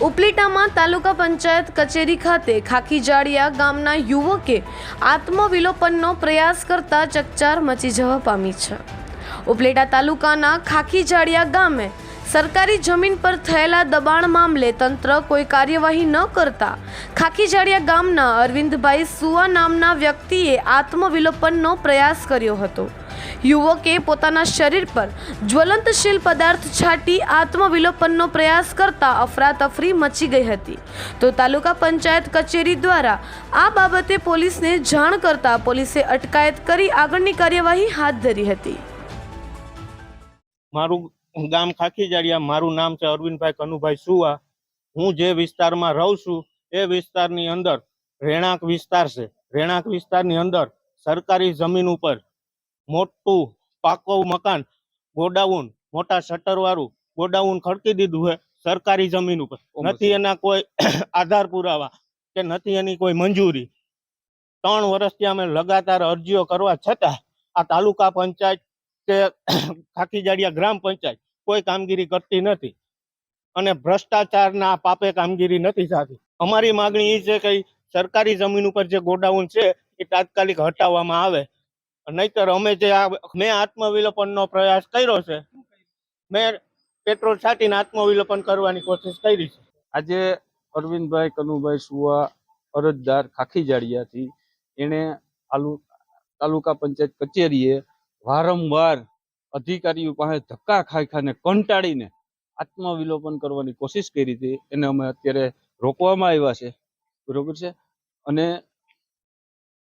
ઉપલેટામાં તાલુકા પંચાયત કચેરી ખાતે ખાખીજાળિયા ગામના યુવકે આત્મવિલોપનનો પ્રયાસ કરતા ચકચાર મચી જવા પામી છે. ઉપલેટા તાલુકાના ખાખીજાળિયા ગામે સરકારી જમીન પર થયેલા દબાણ મામલે તંત્ર કોઈ કાર્યવાહી ન કરતા ખાખીજાળિયા ગામના અરવિંદભાઈ સુવા નામના વ્યક્તિએ આત્મવિલોપનનો પ્રયાસ કર્યો હતો. યુવકે પોતાના શરીર પર જ્વલંતશીલ પદાર્થ છાંટી આત્મવિલોપનનો પ્રયાસ કરતા અફરાતફરી મચી ગઈ હતી. તો તાલુકા પંચાયત કચેરી દ્વારા આ બાબતે પોલીસને જાણ કરતા પોલીસે અટકાયત કરી આગળની કાર્યવાહી હાથ ધરી હતી. મારું ગામ ખાખીજાડિયા મારું નામ છે અરવિંદભાઈ કનુભાઈ સુવા. હું જે વિસ્તારમાં રહું છું, એ વિસ્તારની અંદર રહેણાંક વિસ્તાર છે. રહેણાંક વિસ્તારની અંદર સરકારી જમીન ઉપર મોટું પાકું મકાન ગોડાઉન મોટા શટર વાળું ગોડાઉન ખડકી દીધું છે સરકારી જમીન ઉપર. નથી એના કોઈ આધાર પુરાવા કે નથી એની કોઈ મંજૂરી. ત્રણ વર્ષથી અમે લગાતાર અરજીઓ કરવા છતાં આ તાલુકા પંચાયત કે ખાખીજાડિયા ગ્રામ પંચાયત કોઈ કામગીરી કરતી નથી અને ભ્રષ્ટાચારના પાપે કામગીરી નથી થતી. અમારી માગણી એ છે કે સરકારી જમીન ઉપર જે ગોડાઉન છે એ તાત્કાલિક હટાવવામાં આવે. નહીતર અમે જે આ, મેં આત્મવિલોપનનો પ્રયાસ કર્યો છે, મેં પેટ્રોલ છાંટીને આત્મવિલોપન કરવાની કોશિશ કરી છે. આજે અરવિંદભાઈ કનુભાઈ સુવા અરજદાર ખાખી જાડિયાથી એણે તાલુકા પંચાયત કચેરીએ વારંવાર અધિકારીઓ પાસે ધક્કા ખાઈ ખાઈને કંટાળીને આત્મવિલોપન કરવાની કોશિશ કરી હતી. એને અમે અત્યારે રોકવામાં આવ્યા છે. બરોબર છે? અને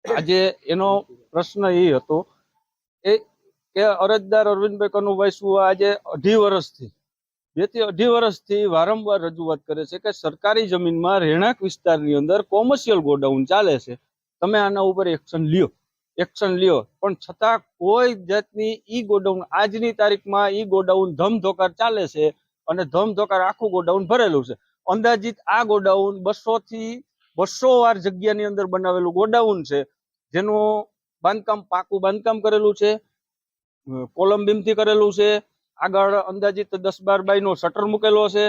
આજે એનો પ્રશ્ન એ હતો, એ કે અરજદાર અરવિંદભાઈ કનુભાઈ સુવા આજે અઢી વર્ષથી, બેથી અઢી વર્ષથી વારંવાર રજૂઆત કરે છે કે સરકારી જમીનમાં રહેણાંક વિસ્તારની અંદર કોમર્શિયલ ગોડાઉન ચાલે છે. તમે આના ઉપર એક્શન લ્યો એક્શન લ્યો. પણ છતાં કોઈ જાતની ઈ ગોડાઉન, આજની તારીખમાં ઈ ગોડાઉન ધમધોકાર ચાલે છે અને ધમધોકાર આખું ગોડાઉન ભરેલું છે. અંદાજિત આ ગોડાઉન બસો થી બસો વાર જગ્યાની અંદર બનાવેલું ગોડાઉન છે. જેનું બાંધકામ પાકું બાંધકામ કરેલું છે કોલમ બીમથી કરેલું છે, આગળ અંદાજિત દસ બાર બાય નો શટર મૂકેલો છે.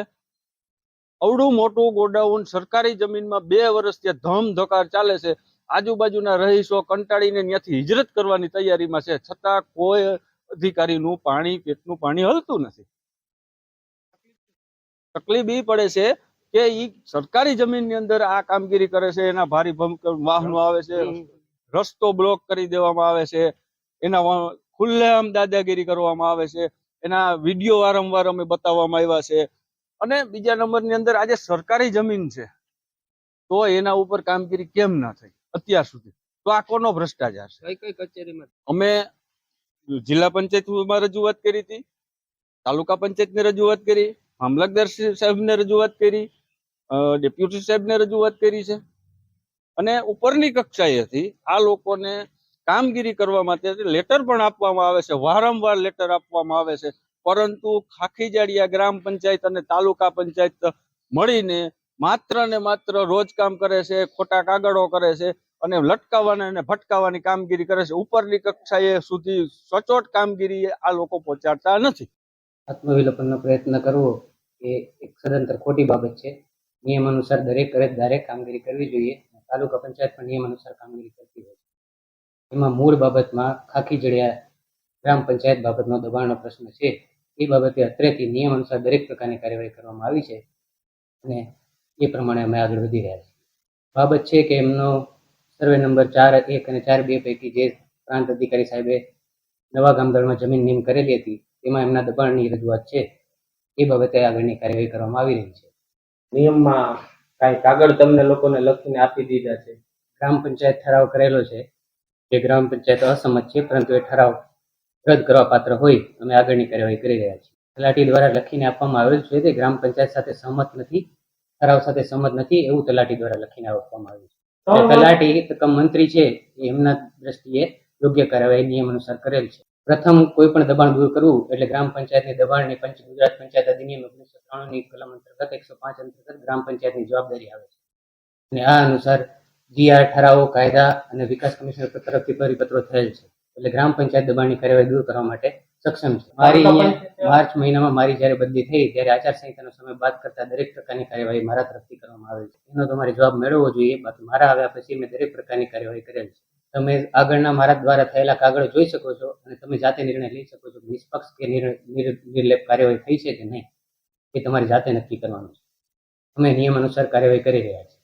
અવડું મોટું ગોડાઉન સરકારી જમીનમાં બે વર્ષ ત્યાં ધમ ધકાર ચાલે છે. આજુબાજુના રહીશો કંટાળીને ત્યાંથી હિજરત કરવાની તૈયારીમાં છે, છતાં કોઈ અધિકારીનું પાણી, પેટનું પાણી હલતું નથી. તકલીફ એ પડે છે કે ઈ સરકારી જમીનની અંદર આ કામગીરી કરે છે, એના ભારી વાહનો આવે છે. રસ્તો બ્લોક કરી દેવામાં આવે છે. એના ખુલ્લેઆમ દાદાગીરી કરવામાં આવે છે. એના વીડિયો વારંવાર અમે બતાવવામાં આવ્યા છે. અને બીજા નંબરની અંદર આજે સરકારી જમીન છે. તો એના ઉપર કામગીરી કેમ ના થઈ? અત્યાર સુધી. તો આ કોનો ભ્રષ્ટાચાર છે? કઈ કઈ કચેરીમાં? અમે જિલ્લા પંચાયતમાં રજૂઆત કરી હતી. તાલુકા પંચાયતને રજૂઆત કરી. મામલતદાર સાહેબને રજૂઆત કરી. ડેપ્યુટી સાહેબને રજૂઆત કરી છે. અને ઉપરની કક્ષાએથી આ લોકોને કામગીરી કરવા માટે લેટર પણ આપવામાં આવે છે, વારંવાર લેટર આપવામાં આવે છે. પરંતુ ખાખીજાડિયા ગ્રામ પંચાયત અને તાલુકા પંચાયત મળીને માત્ર ને માત્ર રોજ કામ કરે છે, ખોટા કાગળો કરે છે અને લટકાવવાની અને ભટકાવવાની કામગીરી કરે છે. ઉપરની કક્ષાએ સુધી સચોટ કામગીરી આ લોકો પહોંચાડતા નથી. આત્મવિલોપનનો પ્રયત્ન કરવો એ એક સદંતર ખોટી બાબત છે. નિયમ અનુસાર દરેક અરજદારે કામગીરી કરવી જોઈએ. તાલુકા પંચાયત પણ નિયમ અનુસાર કામગીરી કરતી હોય છે. એમાં મૂળ બાબતમાં ખાખી જડિયા ગ્રામ પંચાયત બાબતનો દબાણનો પ્રશ્ન છે. એ બાબતે અત્રેથી નિયમ અનુસાર દરેક પ્રકારની કાર્યવાહી કરવામાં આવી છે અને એ પ્રમાણે અમે આગળ વધી રહ્યા છીએ. બાબત છે કે એમનો સર્વે નંબર ચાર, એક અને ચાર બે પૈકી જે પ્રાંત અધિકારી સાહેબે નવા ગામદળમાં જમીન નિયમ કરેલી હતી, તેમાં એમના દબાણની રજૂઆત છે. એ બાબતે આગળની કાર્યવાહી કરવામાં આવી રહી છે. નિયમમાં કાંઈ કાગળ તમને લોકોને લખીને આપી દીધા છે. ગ્રામ પંચાયત ઠરાવ કરેલો છે. જે ગ્રામ પંચાયત અસંમત છે પરંતુ એ ઠરાવ રદ કરવા પાત્ર હોય અમે આગળની કાર્યવાહી કરી રહ્યા છીએ. તલાટી દ્વારા લખીને આપવામાં આવેલ છે તે ગ્રામ પંચાયત સાથે સહમત નથી ઠરાવ સાથે સહમત નથી એવું તલાટી દ્વારા લખીને આપવામાં આવ્યું છે. તલાટી એકમ મંત્રી છે એમના દ્રષ્ટિએ યોગ્ય કાર્યવાહી નિયમ અનુસાર કરેલ છે. પ્રથમ કોઈ પણ દબાણ દૂર કરવું એટલે ગ્રામ પંચાયતની દબાણની પંચ ગુજરાત પંચાયત અધિનિયમ ઓગણીસો ત્રાણુંની કલમ અંતર્ગત એકસો પાંચ અંતર્ગત ગ્રામ પંચાયતની જવાબદારી આવે છે. અને આ અનુસાર જીઆર ઠરાવો કાયદા અને વિકાસ કમિશનર તરફથી પરિપત્રો થયેલ છે. એટલે ગ્રામ પંચાયત દબાણની કાર્યવાહી દૂર કરવા માટે સક્ષમ છે. મારી અહીંયા માર્ચ મહિનામાં મારી જ્યારે બદલી થઈ ત્યારે આચારસંહિતાનો સમય બાદ કરતા દરેક પ્રકારની કાર્યવાહી મારા તરફથી કરવામાં આવે છે. એનો તમારે જવાબ મેળવવો જોઈએ. બાકી મારા આવ્યા પછી મેં દરેક પ્રકારની કાર્યવાહી કરેલ છે. તમે આગળના મારા દ્વારા થયેલા કાગળ જોઈ શકો છો અને તમે જાતે નિર્ણય લઈ શકો છો નિષ્પક્ષ કે નિર- નિર- નિર્લેપ કાર્યવાહી થઈ છે કે નહીં. તમારી જાતે નક્કી કરવાનું છે. અમે નિયમ અનુસાર કાર્યવાહી કરી રહ્યા છીએ.